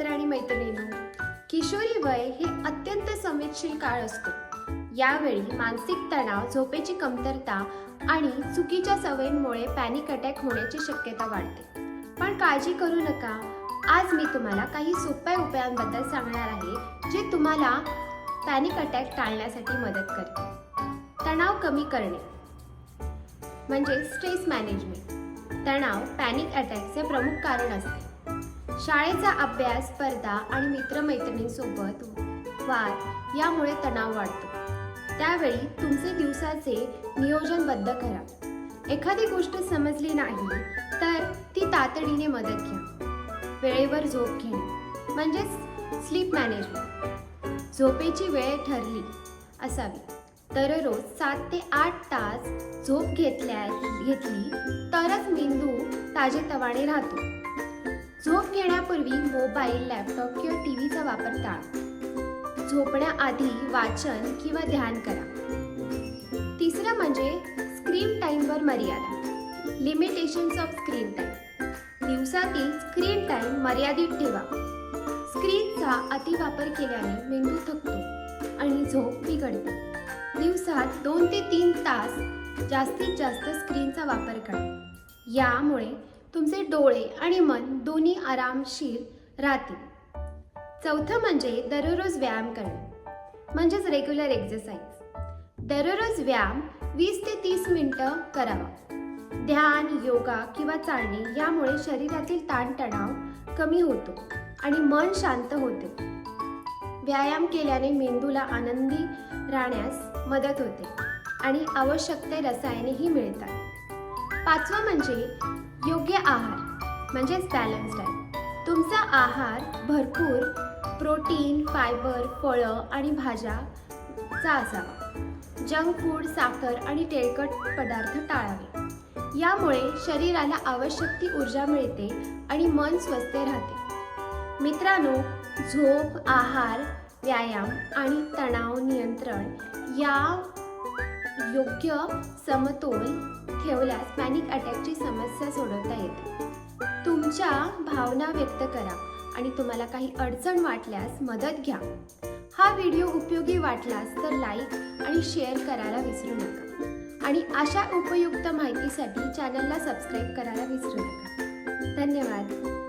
मित्र आणि मैत्रिणींनो किशोरी वय हे अत्यंत संवेदशील काळ असतो. यावेळी मानसिक तणाव झोपेची कमतरता आणि चुकीच्या सवयींमुळे पॅनिक अटॅक होण्याची शक्यता वाढते. पण काळजी करू नका. आज मी तुम्हाला काही सोप्या उपायांबद्दल सांगणार आहे जे तुम्हाला पॅनिक अटॅक टाळण्यासाठी मदत करते. तणाव कमी करणे. म्हणजे स्ट्रेस मॅनेजमेंट तणाव पॅनिक अटॅकचे प्रमुख कारण असते. शाळेचा अभ्यास स्पर्धा आणि मित्रमैत्रिणींसोबत वाद यामुळे तणाव वाढतो. त्यावेळी तुमचे दिवसाचे नियोजनबद्ध करा. एखादी गोष्ट समजली नाही तर ती तातडीने मदत घ्या. वेळेवर झोप घेणे म्हणजेच स्लीप मॅनेजमेंट. झोपेची वेळ ठरली असावी. दररोज सात ते आठ तास झोप घेतल्या घेतली तरच मेंदू ताजेतवाने राहतो. झोप घेण्यापूर्वी मोबाईल लॅपटॉप किंवा टी व्हीचा वापर टाळा. झोपण्याआधी वाचन किंवा ध्यान करा. तिसरं म्हणजे स्क्रीन टाईमवर मर्यादा. लिमिटेशन्स ऑफ स्क्रीन टाईम दिवसातील स्क्रीन टाईम मर्यादित ठेवा. स्क्रीनचा अतिवापर केल्याने मेंदू थकतो आणि झोप बिघडते. दिवसात दोन ते तीन तास जास्तीत जास्त स्क्रीनचा वापर करा. यामुळे तुमचे डोळे आणि मन दोन्ही आरामशीर राहतील. चौथं म्हणजे दररोज व्यायाम करणे म्हणजेच रेग्युलर एक्झरसाइज दररोज व्यायाम वीस ते तीस मिनटं करावा. ध्यान योगा किंवा चालणे यामुळे शरीरातील ताणतणाव कमी होतो आणि मन शांत होते. व्यायाम केल्याने मेंदूला आनंदी राहण्यास मदत होते आणि आवश्यक ते रसायनेही मिळतात. पाचवं म्हणजे योग्य आहार म्हणजेच बॅलन्स डाएट तुमचा आहार भरपूर प्रोटीन फायबर फळं आणि भाज्याचा असावा. जंक फूड साखर आणि तेलकट पदार्थ टाळावे. यामुळे शरीराला आवश्यक ती ऊर्जा मिळते आणि मन स्वस्थ राहते. मित्रांनो झोप आहार व्यायाम आणि तणाव नियंत्रण या योग्य समतोल ठेवल्यास पॅनिक अटॅकची समस्या भावना व्यक्त करा आणि तुम्हाला काही अडचण वाटल्यास मदत घ्या. हा व्हिडिओ उपयोगी वाटलास तर लाईक आणि शेअर करायला विसरू नका. आणि अशा उपयुक्त माहितीसाठी चॅनलला सबस्क्राईब करायला विसरू नका. धन्यवाद.